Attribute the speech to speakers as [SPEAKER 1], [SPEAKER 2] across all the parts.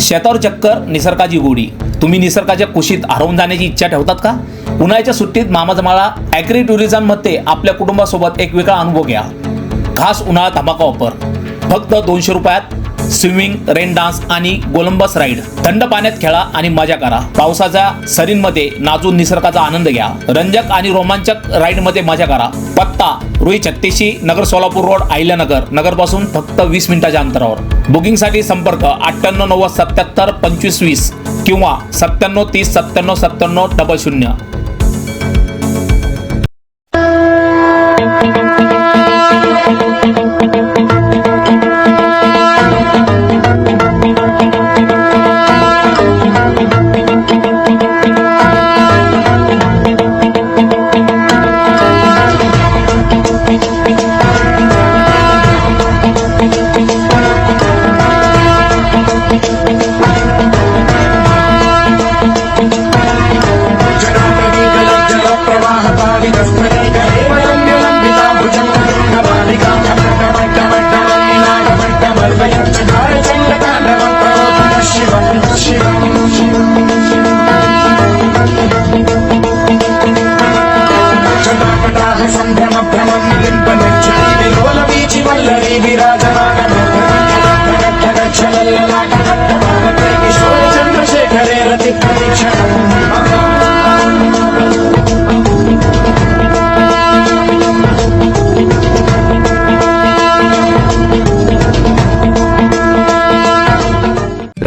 [SPEAKER 1] शेतावर चक्कर निसर्गाची गोडी. तुम्ही निसर्गाच्या कुशीत हरवून जाण्याची इच्छा ठेवतात का? उन्हाळ्याच्या सुट्टीत मामाजमाळा ॲग्री टुरिझममध्ये आपल्या कुटुंबासोबत एक वेगळा अनुभव घ्या. खास उन्हाळा धमाका ऑफर फक्त दोनशे रुपयात स्विमिंग रेन डान्स आणि गोलंबस राईड. थंड पाण्यात खेळा आणि मजा करा. पावसाच्या सरींमध्ये नाजून निसर्गाचा आनंद घ्या. रंजक आणि रोमांचक राईडमध्ये मजा करा. पत्ता रुई छत्तीशी नगर सोलापूर रोड अहिल्यानगर नगरपासून फक्त वीस मिनिटाच्या अंतरावर. बुकिंगसाठी संपर्क अठ्ठ्याण्णव नव्वद सत्याहत्तर पंचवीस वीस किंवा सत्त्याण्णव तीस सत्त्याण्णव सत्त्याण्णव डबल शून्य.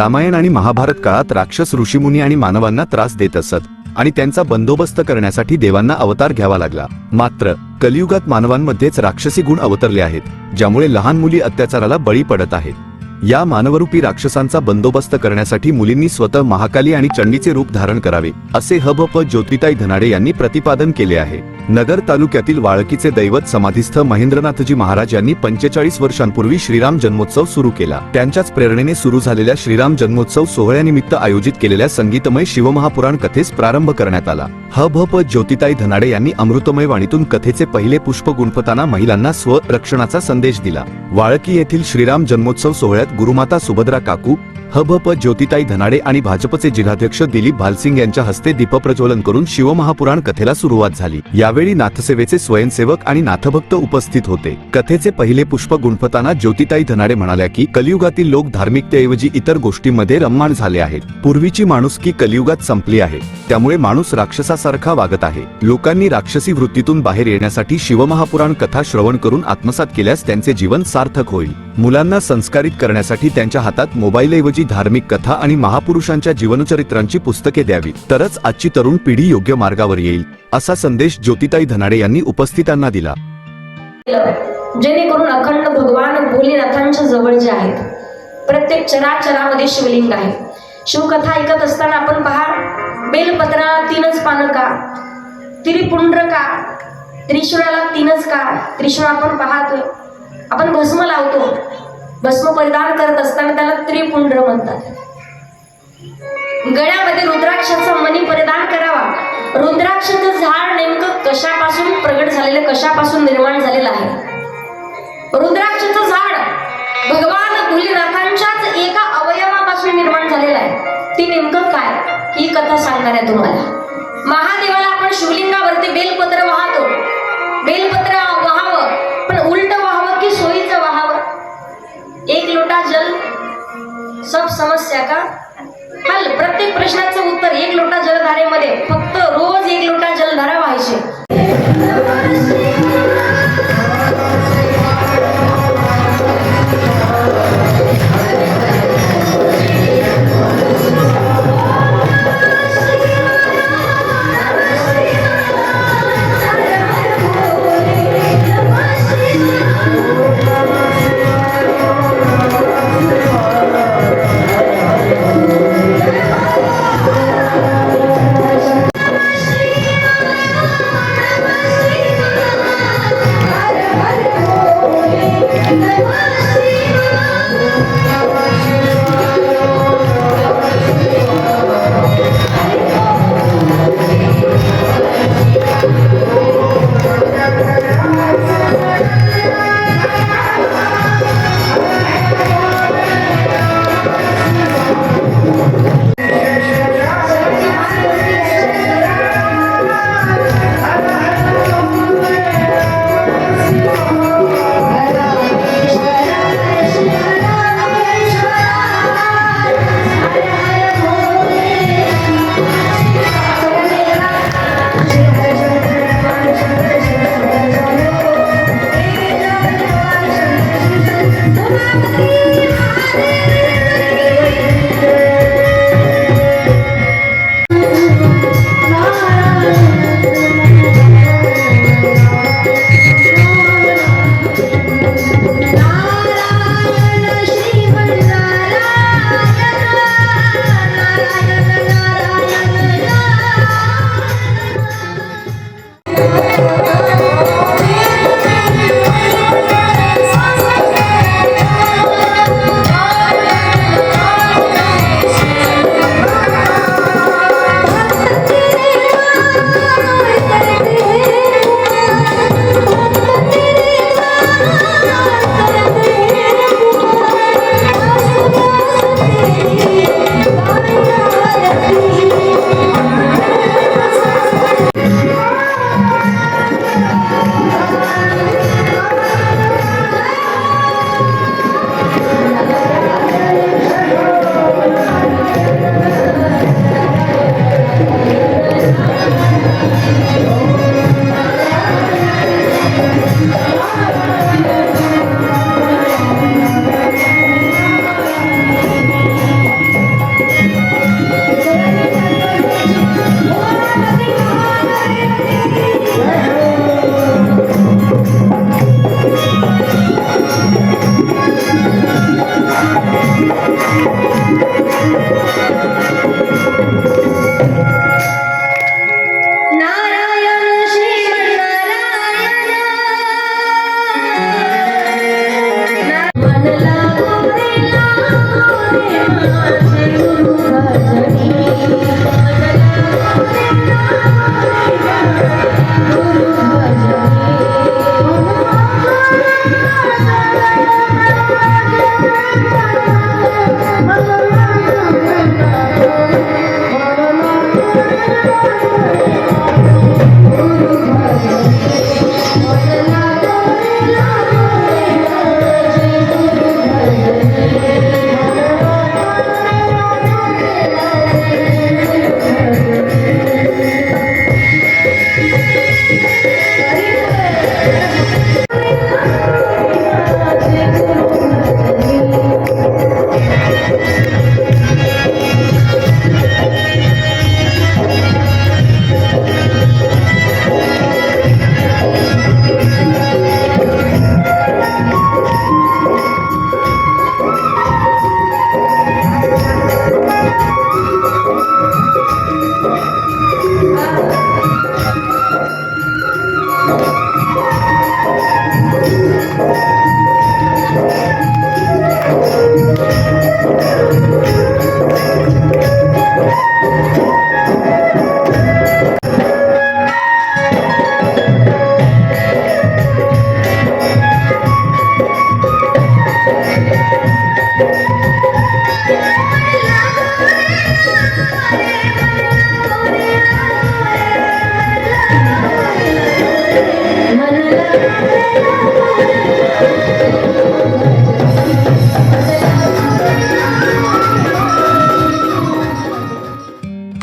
[SPEAKER 2] रामायण आणि महाभारत काळात राक्षस ऋषीमुनी आणि मानवांना त्रास देत असत आणि त्यांचा बंदोबस्त करण्यासाठी देवांना अवतार घ्यावा लागला. मात्र कलियुगात मानवांमध्येच राक्षसी गुण अवतरले आहेत ज्यामुळे लहान मुली अत्याचाराला बळी पडत आहेत. या मानवरूपी राक्षसांचा बंदोबस्त करण्यासाठी मुलींनी स्वतः महाकाली आणि चंडीचे रूप धारण करावे असे हबप ज्योतिताई धनाडे यांनी प्रतिपादन केले आहे. नगर तालुक्यातील वाळकीचे दैवत समाधीस्थ महेंद्रनाथजी महाराज यांनी पंचेचाळीस वर्षांपूर्वी श्रीराम जन्मोत्सव सुरू केला. त्यांच्याच प्रेरणेने सुरू झालेल्या श्रीराम जन्मोत्सव सोहळ्यानिमित्त आयोजित केलेल्या संगीतमय शिवमहापुराण कथेस प्रारंभ करण्यात आला. ह भ प ज्योतिताई धनाडे यांनी अमृतमय वाणीतून कथेचे पहिले पुष्प गुंफताना महिलांना स्वरक्षणाचा संदेश दिला. वाळकी येथील श्रीराम जन्मोत्सव सोहळ्यात गुरुमाता सुभद्रा काकू हबप ज्योतिताई धनाडे आणि भाजपचे जिल्हाध्यक्ष दिलीप भालसिंग यांच्या हस्ते दीपप्रज्वलन करून शिवमहापुराण कथेला सुरुवात झाली. यावेळी नाथसेवेचे स्वयंसेवक आणि नाथभक्त उपस्थित होते. कथेचे पहिले पुष्प गुंफताना ज्योतिताई धनाडे म्हणाल्या की कलियुगातील लोक धार्मिकतेऐवजी इतर गोष्टींमध्ये रममाण झाले आहेत. पूर्वीची माणुसकी कलियुगात संपली आहे. त्यामुळे माणूस राक्षसासारखा वागत आहे. लोकांनी राक्षसी वृत्तीतून बाहेर येण्यासाठी शिवमहापुराण कथा श्रवण करून आत्मसात केल्यास त्यांचे जीवन सार्थक होईल. मुलांना संस्कारित करण्यासाठी त्यांच्या हातात मोबाईलऐवजी धार्मिक कथा आणि महापुरुषांच्या जीवनचरित्रांची पुस्तके द्यावी तरच आजची तरुण पिढी योग्य मार्गावर येईल असा संदेश ज्योतिताई धनाडे यांनी उपस्थितांना दिला.
[SPEAKER 3] जेणेकरून अखंड भगवान भोलेनाथांच्या जवळचे आहेत प्रत्येक चराचरामध्ये शिवलिंग आहे. शिवकथा ऐकत असताना आपण पहा बेलपत्रा तीनच पानं का? त्रिपुंड्र का? त्रिशूळाला तीनच का? त्रिशूळ आपण पाहतोय. आपण भस्म लावतो. भस्म परिधान करत असताना त्याला त्रिपुंड्र म्हणतात. गळ्यामध्ये रुद्राक्षाचा मणी परिधान करावा. रुद्राक्षाचं झाड नेमकं कशापासून प्रगट झालेलं कशापासून निर्माण झालेलं आहे? रुद्राक्षाचं झाड भगवान भोलेनाथांच्याच एका अवयवापासून निर्माण झालेलं आहे. ती नेमकं काय? ही कथा सांगणार आहे तुम्हाला. महादेवाला आपण शिवलिंगावरती बेलपत्र वाहतो. बेलपत्र वाहावं पण उलट सब समस्या का? हल प्रत्येक प्रश्नाचं उत्तर एक लोटा जलधारेमध्ये फक्त रोज एक लोटा जलधारा व्हायचे.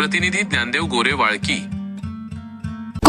[SPEAKER 4] प्रतिनिधी ज्ञानदेव गोरे वाळकी.